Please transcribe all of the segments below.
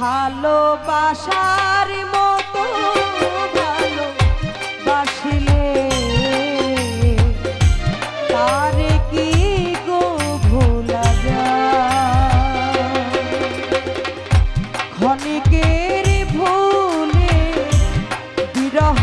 ভালোবাসার মতো ভালোবাসিলে। তারে কি গো ভোলা যায়? ক্ষণিকের ভুলে বিরহ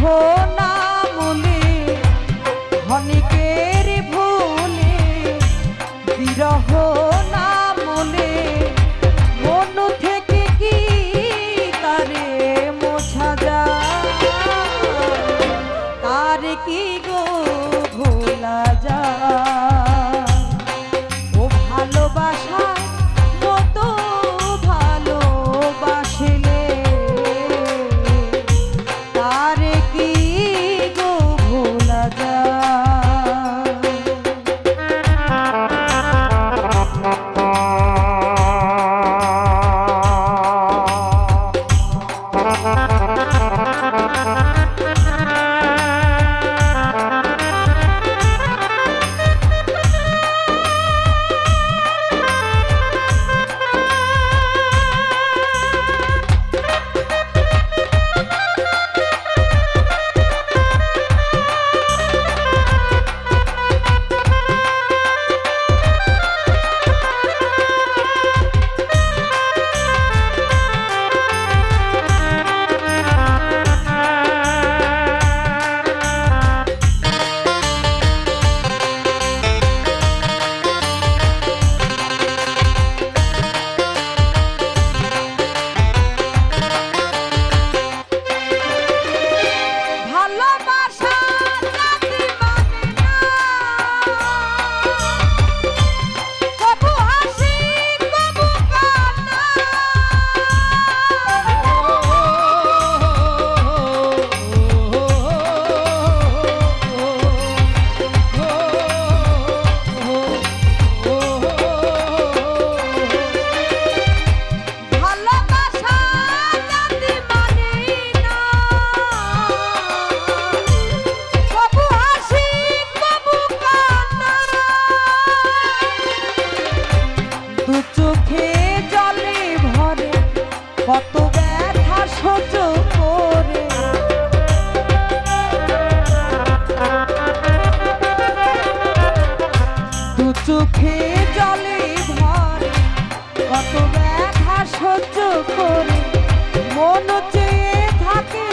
Marcha! চোখে জলে ভর, কত ব্যথা সহ্য করে। মন চেয়ে থাকে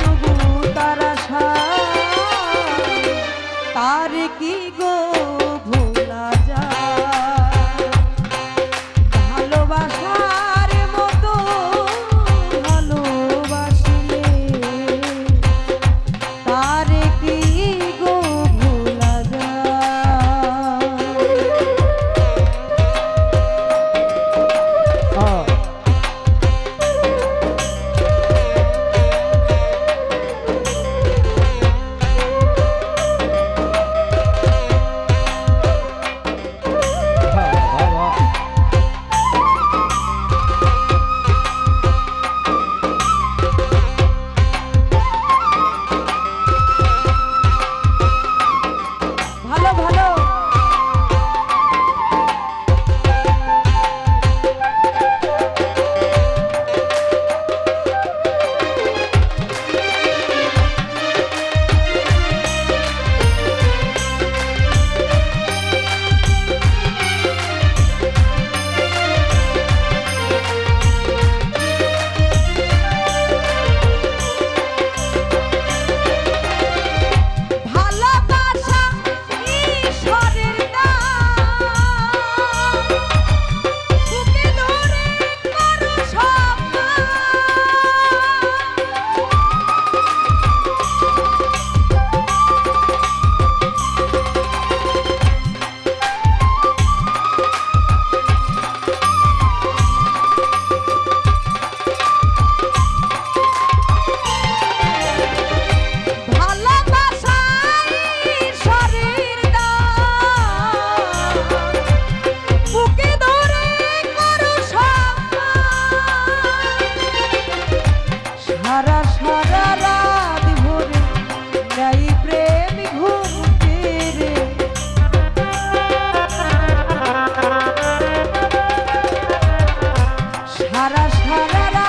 তবু তারা তার কি গো Harada.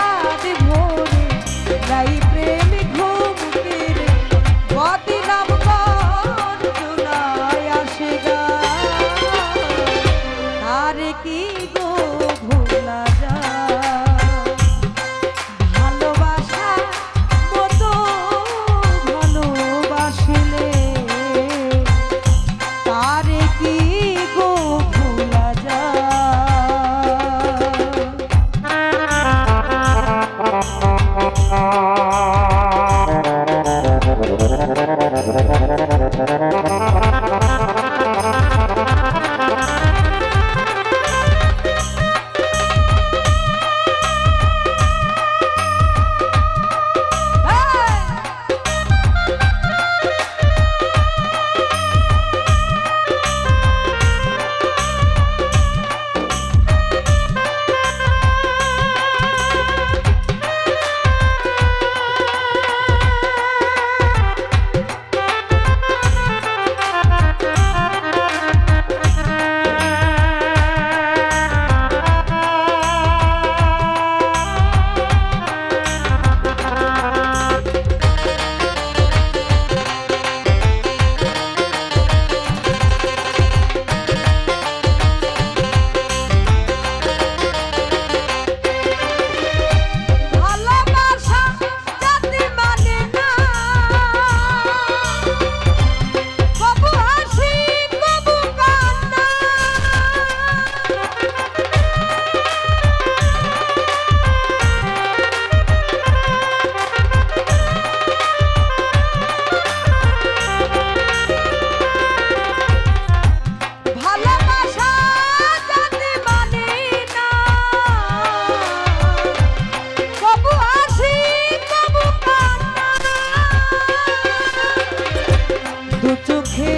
চোখে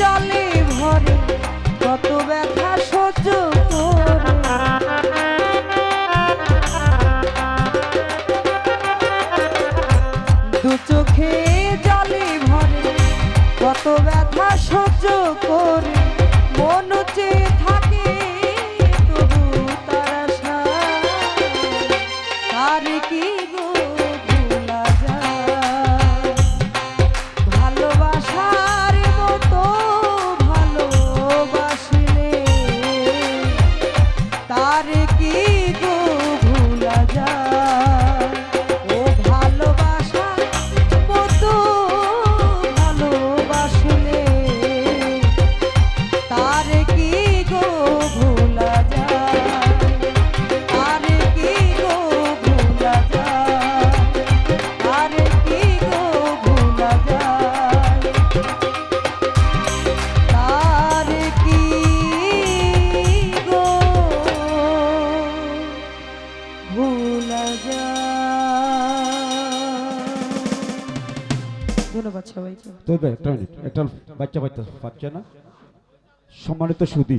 জলে ভরে, কত ব্যথা সহ্য দু চোখে জলে ভরে, কত ব্যথা সহ্য করে, মন চেয়ে তবে একটা মিনিট একটা বাচ্চা বাচ্চা পাচ্ছে না? সম্মানিত সুদী